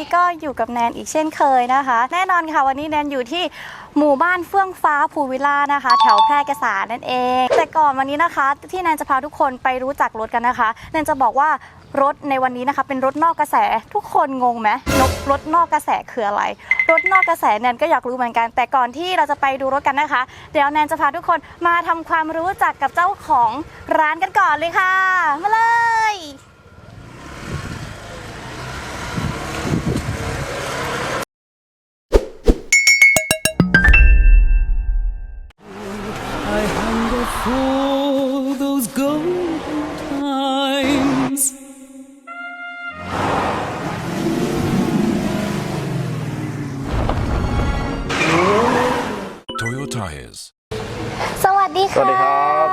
นนี้ก็อยู่กับแนนอีกเช่นเคยนะคะ แน่นอนค่ะวันนี้แนนอยู่ที่หมู่บ้านเฟื่องฟ้าภูวิลล่านะคะ แถวแพร่กษานั่นเอง แต่ก่อนวันนี้นะคะ ที่แนนจะพาทุกคนไปรู้จักรถกันนะคะแนนจะบอกว่ารถในวันนี้นะคะ เป็นรถนอกกระแสทุกคนงงไหมนกรถนอกกระแสคืออะไร รถนอกกระแสแนนก็อยากรู้เหมือนกัน แต่ก่อนที่เราจะไปดูรถกันนะคะ เดี๋ยวแนนจะพาทุกคนมาทำความรู้จักกับเจ้าของร้านกันก่อนเลยค่ะ มาเลย สวัสดีสวัค่ะสดีครับ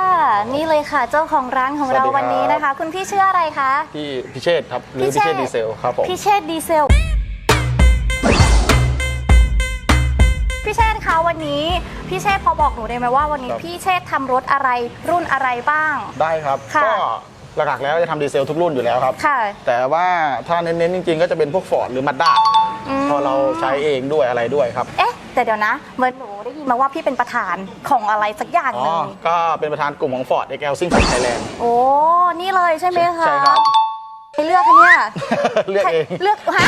นี่เลยค่ะเจ้าของร้านของเราสวัสดีครับวันนี้นะคะ คุณพี่ชื่ออะไรคะพี่พิเชษครับหรือพิเชษดีเซลครับผมพี่เชษดีเซลพี่เชษคะวันนี้พี่เชษพอบอกหนูได้ไหมว่าวันนี้ครับพี่เชษทำรถอะไรรุ่นอะไรบ้าง ได้ครับค่ะก็หลักๆแล้วจะทำดีเซลทุกรุ่นอยู่แล้วครับค่ะแต่ว่าถ้าเน้นๆจริง ๆ ก็จะเป็นพวกฟอร์ดหรือมาด้าอืมพอเราใช้เองด้วยอะไรด้วยครับ เอ๊ะ แต่เดี๋ยวนะเหมือนหนูได้ยิน มาว่าพี่เป็นประธานของอะไรสักอย่างอ๋หอนึ่งก็เป็นประธานกลุ่มของ Ford e x c e l Sing ไทยแลนด์ โอ้นี่เลยใช่ไหมคะใช่ครับไปเลือกคะเนี่ยเลือกเอง เลือกฮะ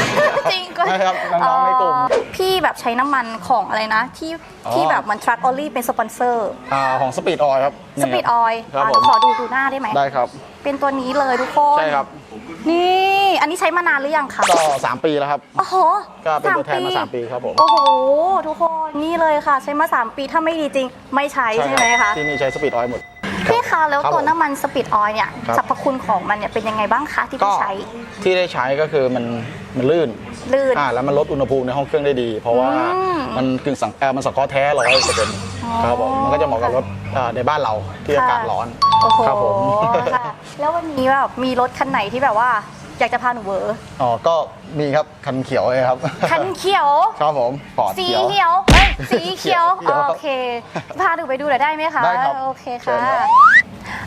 จริงก็ใช่ครับน้องๆในกลุ่ม พี่แบบใช้น้ำมันของอะไรนะ ที่อ๋อที่แบบมันทรัคออลลี่เป็นสปอนเซอร์อ่าของสปีดออยครับสปีดออยครับผมขอดูดูหน้าได้ไหม ได้ครับ เป็นตัวนี้เลยทุกคน ใช่ครับ นี่ อันนี้ใช้มานานหรือยังคะก็ 3 ปีแล้วครับ โอ้โหก็เป็นตัวแทนมา 3 ปีครับผม โอ้โห ทุกคนนี่เลยค่ะ ใช้มา 3 ปีถ้าไม่ดีจริง ไม่ใช้ใช่ไหมรัคะบที่นี่ใช้สปีดออยหมด พี่คะแล้วครับตัวผมน้ำมันสปีดออยเนี่ยครับ สรรพคุณของมันเนี่ยเป็นยังไงบ้างคะที่ก็พี่ใช้ ที่ได้ใช้ก็คือมันมันลื่นลื่น อ่าแล้วมันลดอุณหภูมิในห้องเครื่องได้ดี เพราะว่าอืม มันกึ่งสังเอ่อมันสังเคราะห์แท้ร้อยเปอร์เซ็นต์อ๋อ ครับผมมันก็จะเหมาะกับรถอ่าในบ้านเราที่อากาศร้อน โอ้โหครับผม ค่ะแล้ววันนี้แบบมีรถคันไหนที่แบบว่า อยากจะพาหนูเวอร์อ๋อก็มีครับคันเขียวเลยครับ คันเขียว ครับผมฟอร์ดสีเขียว เขียวเอ้ยสีเขียว เขียวโอเค พาหนูไปดูหน่อยได้ไหมคะ ได้ครับโอเคเชิค่ะญครับ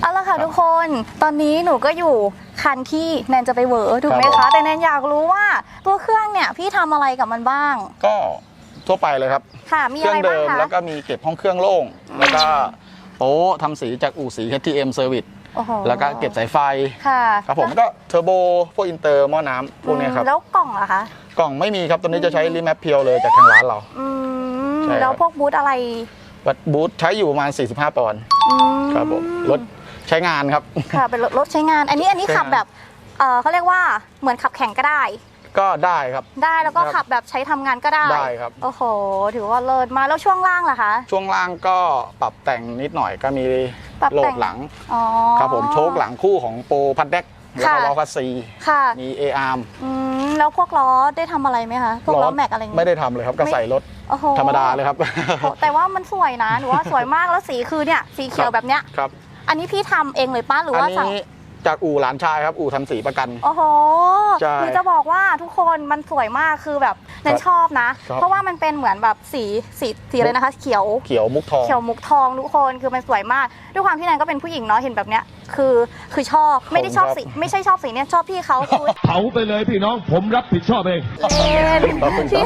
เอาละค่ะทุกคน ตอนนี้หนูก็อยู่คันที่แนนจะไปเวอร์ถูกไหมครัคะ บผม แต่แนนอยากรู้ว่าตัวเครื่องเนี่ยพี่ทำอะไรกับมันบ้าง ก็ ทั่วไปเลยครับค่ะมีเคอะรื่ไรองบ้างเดิมคะ แล้วก็มีเก็บห้องเครื่องโล่ง แล้วก็โต๊ะทำสีจากอู่สี HTM Service โอ้โหแล้วก็เก็บสายไฟ ค่ะครับผมก็เทอร์โบพวกอินเตอร์หม้อน้ำพวกเนี้ยครับแล้วกล่องอะคะกล่องไม่มีครับตัวนี้จะใช้รีแมปเพียวเลยจากทางร้านเรา อืมใช่ครับ แล้วพวกบูธอะไรวัดบูธใช้อยู่ประมาณ 45 ปอนด์อืมครับผมรถใช้งานครับ ค่ะเป็นรถรถใช้งาน อันนี้อันนี้ใช้งาน ขับแบบเออเขาเรียกว่าเหมือนขับแข่งก็ได้ ก็ได้ครับ ได้แล้วก็ครับขับแบบใช้ทำงานก็ได้ได้ครับ โอ้โห ถือว่าเลิศมากแล้วช่วงล่างล่ะคะ ช่วงล่างก็ปรับแต่งนิดหน่อยก็มีปรับโหลแต่ดง หลัง อ๋อ ครับผมโชคหลังคู่ของโปรพัดแดกแล้วก็ค่ะ ล้อคัสซีค่ะ มี A arm อืมแล้วพวกล้อได้ทำอะไรไหมคะ พวกล้อแม็กอะไรอย่างไม่งี้ได้ทำเลยครับก็ไม่ ใส่รถโอ้โหธรรมดาเลยครับ โอ้แต่ว่ามันสวยนะหนูว่าสวยมากแล้วสีคือเนี่ยสีเขียวแบบเนี้ย ครับ อันนี้พี่ทำเองเลยป้าหรืออันว่าสั่งนี้ จากอู่หลานชายครับ อู่ทำสีประกัน โอ้โหใช่หนูจะบอกว่าทุกคนมันสวยมากคือแบบนันชอบนะ ครับ เพราะว่ามันเป็นเหมือนแบบสีสีสีอะไรนะคะ เขียว เขียวมุกทอง เขียวมุกทองทุกคนคือมันสวยมาก ด้วยความที่แนนก็เป็นผู้หญิงเนาะเห็นแบบเนี้ยคือคือชอบไม่ได้ชอบสีไม่ใช่ชอบสีเนี่ยชอบพี่เขาคือ เผาไปเลยพี่น้องผมรับผิดชอบเอง เล่นขอบคุณครัพี่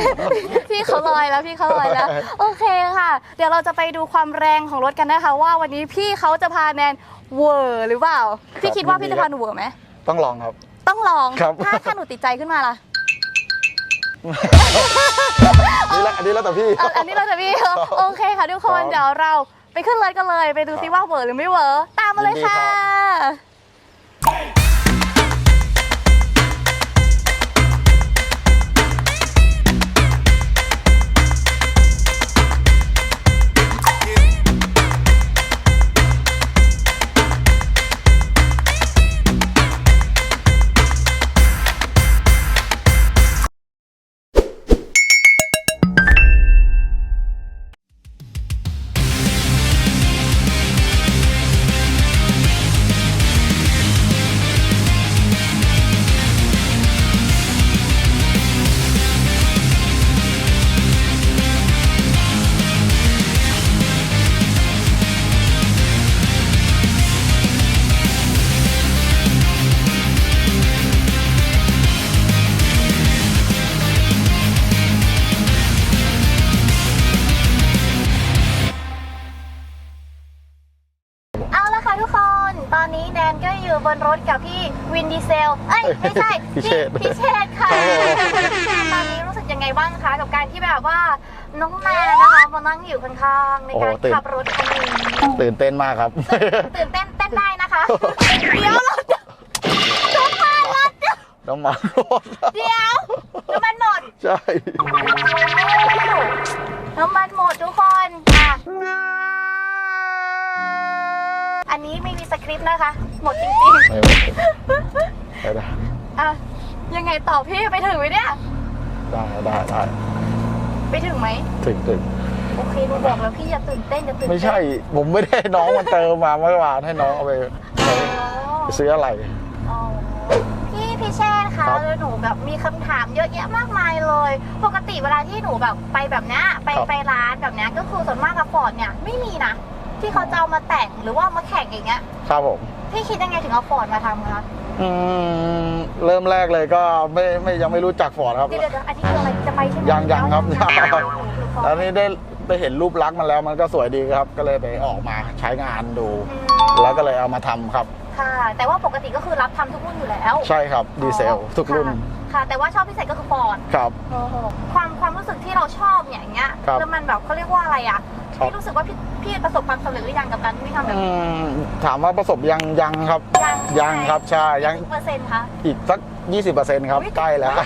บพี่เขาลอยแล้วพี่เขาลอยแล้ว โอเคค่ะ เดี๋ยวเราจะไปดูความแรงของรถกันนะคะ ว่าวันนี้พี่เขาจะพาแนนเวอร์หรือเปล่า พี่คิดว่าพี่จะพาหนูเวอร์ไหมต้องลองครับ ต้องลองครับ ถ้าถ้าหนูติดใจขึ้นมาล่ะนี่แหละอันนี้แล้วแต่พี่ เอาอันนี้เราจะพี่โอเคค่ะทุกคนครับเดี๋ยวเรา ไปขึ้นรถกันเลย ไปดูซิว่าเวอร์หรือไม่เวอร์ตามมาเลยค่ะ ตอนนี้แนนก็อยู่บนรถกับพี่วินดีเซล เอ้ยไม่ใช่พี่เชษฐ์พี่เชษฐ์ค่ะครับผมตอนนี้รู้สึกยังไงบ้างคะกับการที่แบบว่าน้องแนนนะคะมานั่งอยู่ข้างๆในการโอ้ตื่น ขับรถคันนี้ตื่นเต้นมากครับ ตื่นเต้นเต้นได้นะคะ เดี๋ยวรถรถมารถน้ำมันรถเดี๋ยวน้ำมันหมด ใช่ น้ำมันหมดทุกคนอะ อันนี้ไม่มีสคริปต์นะคะ หมดจริงไม่ไม่ได้อะยังไงต่อพี่ไปถึงไหมเนี่ยได้ได้ได้ไปถึงไหมถึงถึงโอเคหนูบอกแล้วพี่อย่าตื่นเต้นอย่าตื่นเต้นไม่ใช่ ผมไม่ได้ให้น้องมันเติมมาเมื่อวานให้น้องเอาไปอ๋อไปซื้ออะไร อ๋อพี่พี่เชษคะครับหนูแบบมีคำถามเยอะแยะมากมายเลย ปกติเวลาที่หนูแบบไปแบบเนี้ยไปครับ ไปร้านแบบเนี้ยก็คือส่วนมากกับฟอร์ดเนี่ยไม่มีนะ ที่เขาจะเอามาแต่งหรือว่าเอามาแข่งอย่างเงี้ยครับผม พี่คิดยังไงถึงเอาฟอร์ดมาทำคะอืมเริ่มแรกเลยก็ไม่ไม่ยังไม่รู้จักฟอร์ดครับ เดี๋ยวเดี๋ยวอันนี้คืออะไรจะไปใช่ไหมยังยังครับยังยังยังแล้วนี่ได้ได้เห็นรูปลักษณ์มันแล้วมันก็สวยดีครับ ก็เลยไปออกมาใช้งานดู อืมแล้วก็เลยเอามาทำครับ ค่ะ แต่ว่าปกติก็คือรับทำทุกรุ่นอยู่แล้ว ใช่ครับดีเซลทุกรุ่น ค่ะ ค่ะ แต่ว่าชอบพิเศษก็คือฟอร์ดครับโอ้โหความความรู้สึกที่เราชอบเนี่ยอย่างเงี้ยครับแล้วมันแบบเขาเรียกว่าอะไรอะครับ พี่รู้สึกว่าพี่พี่ประสบความสำเร็จหรือยังกับการที่พี่ทำแบบอืนี้มถามว่าประสบยังยังครับ ยังยังครับใช่ยังกี่เปอร์เซ็นต์คะ อีกสัก 20%ครับ อุ๊ย ใกล้แล้ว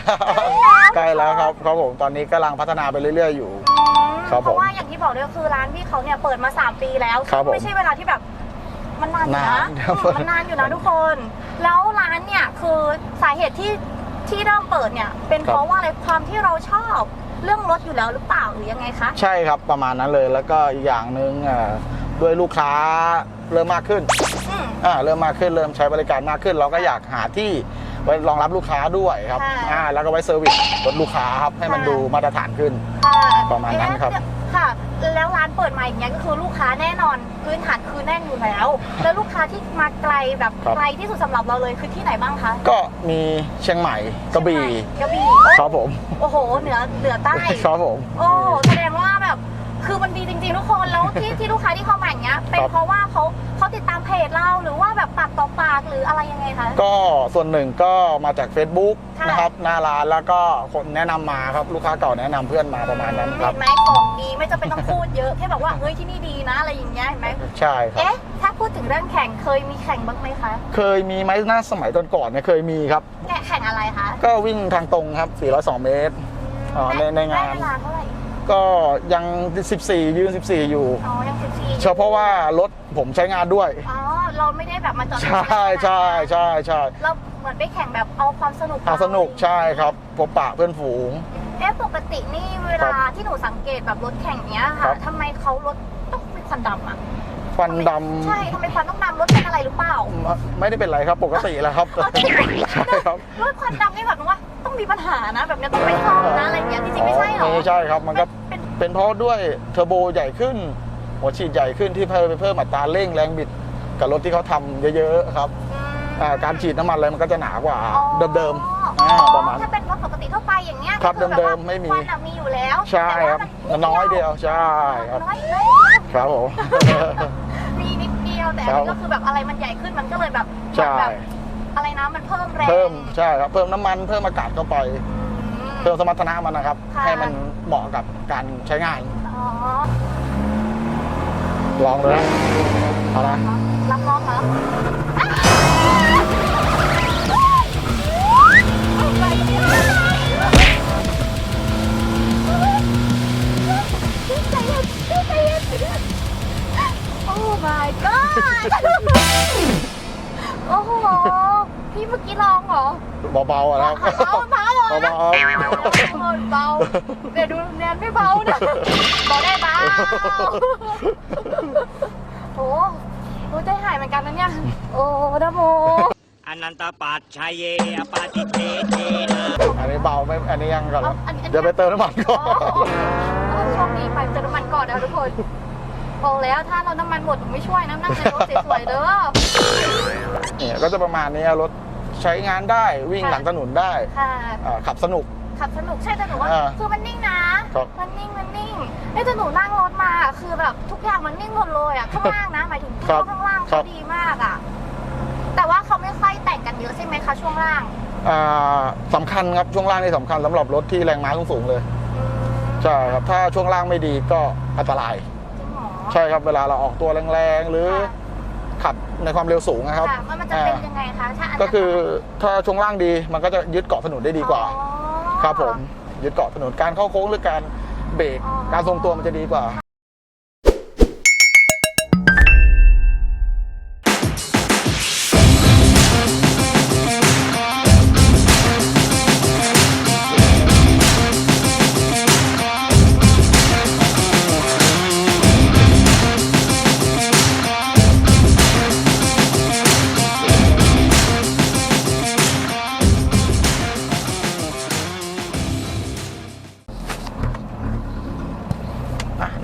ใกล้แล้วครับครับผมตอนนี้กำลังพัฒนาไปเรื่อย ๆ อยู่ อืมครับเพราะผมว่าอย่างที่บอกเลยก็คือร้านพี่เขาเนี่ยเปิดมา 3 ปีแล้วครับผมไม่ใช่เวลาที่แบบมันนานอยู่นานะนครับ อืมมันนานอยู่นะทุกคน แล้วร้านเนี่ยคือสาเหตุที่ ที่เริ่มเปิดเนี่ยเป็นเพราะว่าอะไรความที่เราชอบเรื่องรถอยู่แล้วหรือเปล่าหรือยังไงคะ ใช่ครับประมาณนั้นเลยแล้วก็อีกอย่างหนึ่งอ่าด้วยลูกค้าเริ่มมากขึ้นอืม อ่าเริ่มมากขึ้นเริ่มใช้บริการมากขึ้น เราก็อยากหาที่ไว้รองรับลูกค้าด้วยครับค่ะ อ่าแล้วก็ไว้เซอร์วิสรถลูกค้าครับให้มันค่ะดูมาตรฐานขึ้น ค่ะประมาณนั้นครับเอ๊ะ ค่ะ แล้วร้านเปิดมาอย่างเงี้ยก็คือลูกค้าแน่นอนพื้นฐานคือแน่นอยู่แล้ว แล้วลูกค้าที่มาไกลแบบครับ ไกลที่สุดสำหรับเราเลยคือที่ไหนบ้างคะก็มีเชียงใหม่กระบี่กระบี่ครับผม โอ้โหเหนือเหนือใต้ ครับผม โอ้แสดงว่าแบบ คือมันดีจริงๆทุกคนแล้วที่ที่ลูกค้าที่เข้ามาอย่างเงี้ยเป็นครับเพราะว่าเขาเขาติดตามเพจเราหรือว่าแบบปากต่อปากหรืออะไรยังไงคะ ก็ส่วนหนึ่งก็มาจาก Facebook ค่ะ นะครับหน้าร้านแล้วก็คนแนะนำมาครับลูกค้าเก่าแนะนำเพื่อนมาประมาณนั้นครับเห็นไหมของดีไม่จำเป็นต้องพูดเยอะแค่บอกว่าเฮ้ยที่นี่ดีนะอะไรอย่างเงี้ยเห็นไหมใช่ครับ เอ๊ะถ้าพูดถึงเรื่องแข่งเคยมีแข่งบ้างไหมคะเคยมีไหมหน้าสมัยตอนก่อนเนี่ยเคยมีครับแข่งแข่งอะไรคะก็วิ่งทางตรงครับ 402 เมตร อ๋อในในงาน ได้เวลาเท่าไหร่ ก็ยัง 14 ยืน 14 อยู่ อ๋อ ยังสิบสี่เฉพาะว่ารถผมใช้งานด้วย อ๋อ เราไม่ได้แบบมาจอดใช่ใช่ใช่ใช่เราเหมือนไปแข่งแบบเอาความสนุกเอาสนุกใช่ครับพบปะเพื่อนฝูง เอ๊ะปกตินี่เวลาที่หนูสังเกตแบบรถแข่งเนี้ยครัค่ะบทำไมเขารถต้องมีควันดำอะควันดใช่ทำไมควันต้องดำรถเป็นอะไรหรือเปล่าำไม่ได้เป็นไรครับปกติแล้วครับเอาจริงใช่ครับ รถควันดำนี่แบบว่า ต้องมีปัญหานะแบบเนี้ยต้องไปซ่อมนะอะไรเงี้ยจริงๆไม่ใช่หรอไม่ใช่ครับมันก็เป็นเป็นเพราะด้วยเทอร์โบใหญ่ขึ้น หัวฉีดใหญ่ขึ้นที่เพิ่มไปเพิ่มอัตราเร่งแรงบิดกับรถที่เขาทำเยอะๆครับอืมอ่าการฉีดน้ำมันอะไรมันก็จะหนากว่าอ๋อเดิมๆอ๋อ่าอประมาณถ้าเป็นรถปกติทั่วไปอย่างเงี้ยครับก็อแเดิมๆว่าไม่มีควันอะมีอยู่แล้วใช่ครับแต่ว่าน้อยเดียวใช่ครับน้อยเดียวครับผมมีนิดเดียวแต่ครัอันบนี้ก็คือแบบอะไรมันใหญ่ขึ้นมันก็เลยแบบใช่แบบ อะไรนะมันเพิ่มแรง เพิ่มใช่ครับเพิ่มน้ำมันเพิ่มอากาศเข้าไปอืมเพิ่มสมรรถนะมันนะครับ ค่ะ ให้มันเหมาะกับการใช้งานอ๋อลองเลยนะเอานะรับน้องเหรอโอ้ my god โอ้โหพี่ เมื่อกี้ลองเหรอเบาๆอะครับเบาเบาเหรอเบาเบาเดี๋ยวดูเนียนไม่เบานะเบาได้เบาโอ้โหใจหายเหมือนกันนะเนี่ย โอ้นะโมอนันตปัจชัยเยอปาติเทเทนะๆอันนี้เบาไม่ อันนี้ยังก่อนเอาอันนี้อันนี้เดี๋ยวไปเติมน้ำมันก่อ๋ออนโชคดีไปเติมน้ำมันก่อนนะทุกคนบอกแล้วถ้าเราน้ำมันหมดหนูไม่ช่วยนะนั่งในรถสวยๆเด้อเนี่ยก็จะประมาณนี้รถ ใช้งานได้วิ่งค่ะหลังถนนได้ค่ะอ่าขับสนุก ขับสนุกใช่แต่หนูว่าอ่าคือมันนิ่งนะครับมันนิ่งมันนิ่งไอ้แต่หนูนั่งรถมาคือแบบทุกอย่างมันนิ่งหมดเลยอะข้างล่างนะหมายถึงครับข้างล่างครัเขาบ ดีมากอะแต่ว่าเขาไม่ค่อยแต่งกันเยอะใช่ไหมคะช่วงล่างอ่าสำคัญครับช่วงล่างนี่สำคัญสำหรับรถที่แรงม้าสูงๆเลยอืมใช่ครับถ้าช่วงล่างไม่ดีก็อันตราย จริงเหรอ ใช่ครับเวลาเราออกตัวแรงๆ หรือค่ะ ขับในความเร็วสูงนะครับค่ะมันจะเป็นยังไงคะถ้าอันก็คือถ้าช่วงล่างดีมันก็จะยึดเกาะถนนได้ดีกว่า อ๋อ ครับผมยึดเกาะถนนการเข้าโค้งหรือการเบรกอ๋อ การทรงตัวมันจะดีกว่า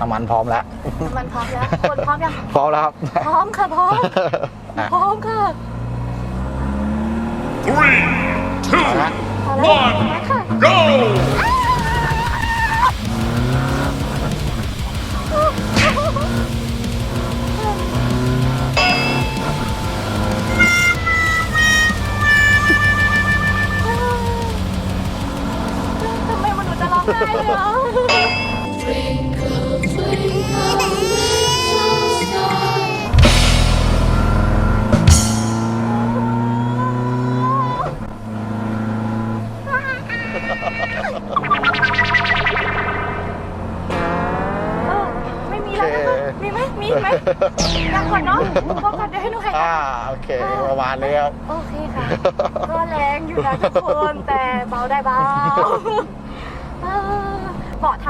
น้ำมันพร้อมแล้วน้ำมันพร้อมแล้วคนพร้อมยังพร้อมแล้วครับ พร้อมค่ะพร้อมอะพร้อมค่ะ Three, two, เอาละพร้อมแล้วพร้อมแล้วค่ะ go! ทำไมมันหนูจะร้องไห้เลยอะเอ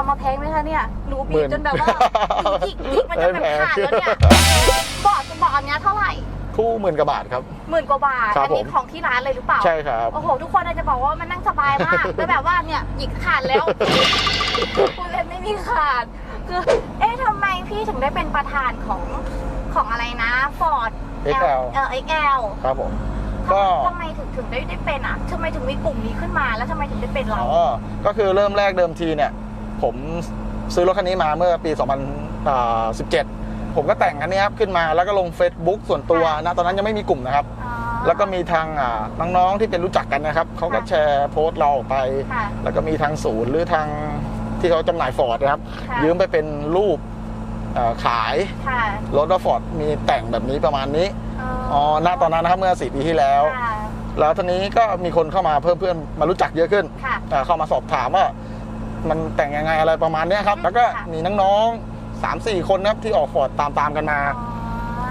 มาแพงไหมคะเนี่ยหนูบีบจนแบบว่าหยิกหยิกมันจะแบบขาดแล้วเนี่ยเบาะเบาะอันเนี้ยเท่าไหร่คู่หมื่นกว่าบาทครับ หมื่นกว่าบาทครับอันี้ผม ของที่ร้านเลยหรือเปล่าใช่ครับ โอ้โหทุกคนอาจจะบอกว่ามันนั่งสบายมากแล้วแบบว่าเนี่ยหยิกขาดแล้วคุณเล่นไม่มีขาดคือเอ๊ะทำไมพี่ถึงได้เป็นประธานของของอะไรนะฟอร์ด XL เออ XL ครับผม ก็ ทำไมถึงถึงได้ได้เป็นอะทำไมถึงมีกลุ่มนี้ขึ้นมาแล้วทำไมถึงได้เป็นเรา อ๋อ ก็คือเริ่มแรกเดิมทีเนี่ย ผมซื้อรถคันนี้มาเมื่อปี 2017 ผมก็แต่งอันนี้ครับขึ้นมาแล้วก็ลง Facebook ส่วนตัวนะตอนนั้นยังไม่มีกลุ่มนะครับอ๋อแล้วก็มีทางอ่าน้องๆที่เป็นรู้จักกันนะครับเขาก็ค่ะแชร์โพสต์เราออกไปค่ะแล้วก็มีทางศูนย์หรือทางที่เขาจำหน่ายฟอร์ดนะครับค่ะยืมไปเป็นรูปเอ่อขายค่ะรถว่าฟอร์ดมีแต่งแบบนี้ประมาณนี้อ๋อณตอนนั้นนะครับเมื่อ4ปีที่แล้วค่ะแล้วทีนี้ก็มีคนเข้ามาเพิ่มเพื่อนมารู้จักเยอะขึ้นค่ะอ่าเข้ามาสอบถามว่า มันแต่งยังไงอะไรประมาณเนี้ยครับ แล้วก็ค่ะมีน้องๆสามสี่คนนะครับที่ออกฟอร์ดตามๆกันมาอ๋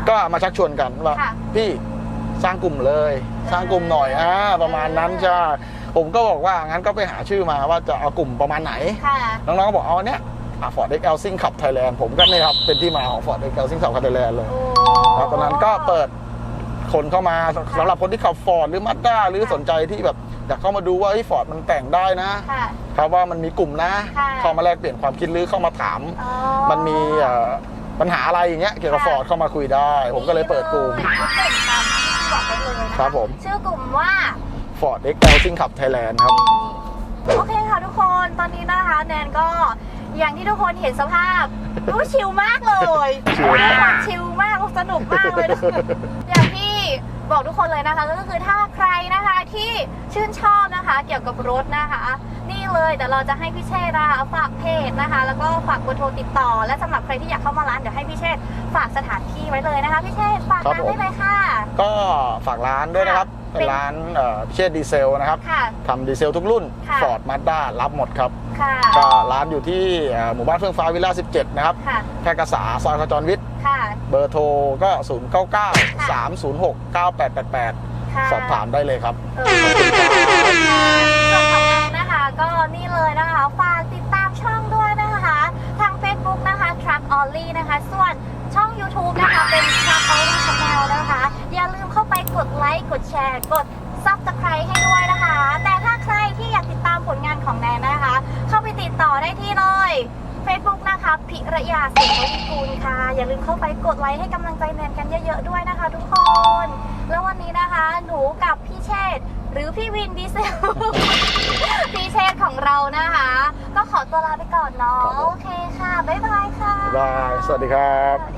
อก็มาชักชวนกันว่าค่ะพี่สร้างกลุ่มเลย สร้างกลุ่มหน่อยอ่าประมาณนั้นใช่ผมก็บอกว่างั้นก็ไปหาชื่อมาว่าจะเอากลุ่มประมาณไหนค่ะน้องๆก็บอกเอาเนี้ยฟอร์ดเอ็กเอลซิงขับไทยแลนด์ผมก็เนี่ยครับเป็นที่มาของฟอร์ดเอ็กเอลซิงขับไทยแลนด์เลยโอ้ครับตอนนั้นก็เปิดคนเข้ามาสำหรับคนที่ขับฟอร์ดหรือมาด้าหรือสนใจที่แบบ อยากเข้ามาดูว่าฟอร์ดมันแต่งได้นะค่ะ ครับว่ามันมีกลุ่มนะ ค่ะเข้ามาแลกเปลี่ยนความคิดหรือเข้ามาถาม อ๋อมันมีเอ่อปัญหาอะไรอย่างเงี้ยเกี่ยวกับค่ะ ฟอร์ดเข้ามาคุยได้ ผมก็เลยเปิดกลุ่ม เปิดตามที่บอกไปเลยนะคะครับผม ชื่อกลุ่มว่า Ford X L ซิงขับไทยแลนด์ครับ โอเคค่ะทุกคนตอนนี้นะคะแนนก็อย่างที่ทุกคนเห็นสภาพรู้ชิลมากเลยชิลมาก ชิลมากสนุกมากเลยทุกคนอย่างที่ บอกทุกคนเลยนะคะก็คือถ้าใครนะคะที่ชื่นชอบนะคะ เกี่ยวกับรถนะคะ นี่เลยเดี๋ยวเราจะให้พี่เชษนะคะฝากเพจนะคะ แล้วก็ฝากเบอร์โทรติดต่อ และสำหรับใครที่อยากเข้ามาร้านเดี๋ยวให้พี่เชษฝากสถานที่ไว้เลยนะคะพี่เชษฝากครับร้านผมได้เลยค่ะ ก็ฝากร้านด้วยนะครับค่ะเป็นร้านเอ่อพิเชษดีเซลนะครับค่ะทำดีเซลทุกรุ่นค่ะ Ford Mazda รับหมดครับ ค่ะ ก็ร้านอยู่ที่เอ่อหมู่บ้านเฟื่องฟ้าวิลล่า 17 นะครับ ค่ะแพร่กษาซอยขจรวิทย์ ค่ะ เบอร์โทรก็ 0 9 9 3 0 6 9 8 8 8ค่ะสอบถามได้เลยครับเออขอบคุณค่ะส่วนของแอนนะคะ ก็นี่เลยนะคะ ฝากติดตามช่องด้วยนะคะ ทาง Facebook นะคะ Truck Olly นะคะ ส่วนช่อง YouTube นะคะ เป็น Truck Olly Channel นะคะ อย่าลืมเข้าไปกดไลค์ กดแชร์ กด Subscribe ให้ด้วยนะคะ แต่ถ้าใครที่อยากติดตามผลงานของแนนนะคะ เข้าไปติดต่อได้ที่เลย Facebook นะคะพิระยาสิงห์วิกูลค่ะ อย่าลืมเข้าไปกดไลค์ให้กำลังใจแนนกันเยอะๆด้วยนะคะทุกคน แล้ววันนี้นะคะ หนูกับพี่เชษฐ์หรือพี่วินดีเซล พี่เชษฐ์ของเรานะคะ ก็ขอตัวลาไปก่อนเนาะครับผม โอเคค่ะ บ๊ายบายค่ะบ๊ายบาย สวัสดีครับ สวัสดี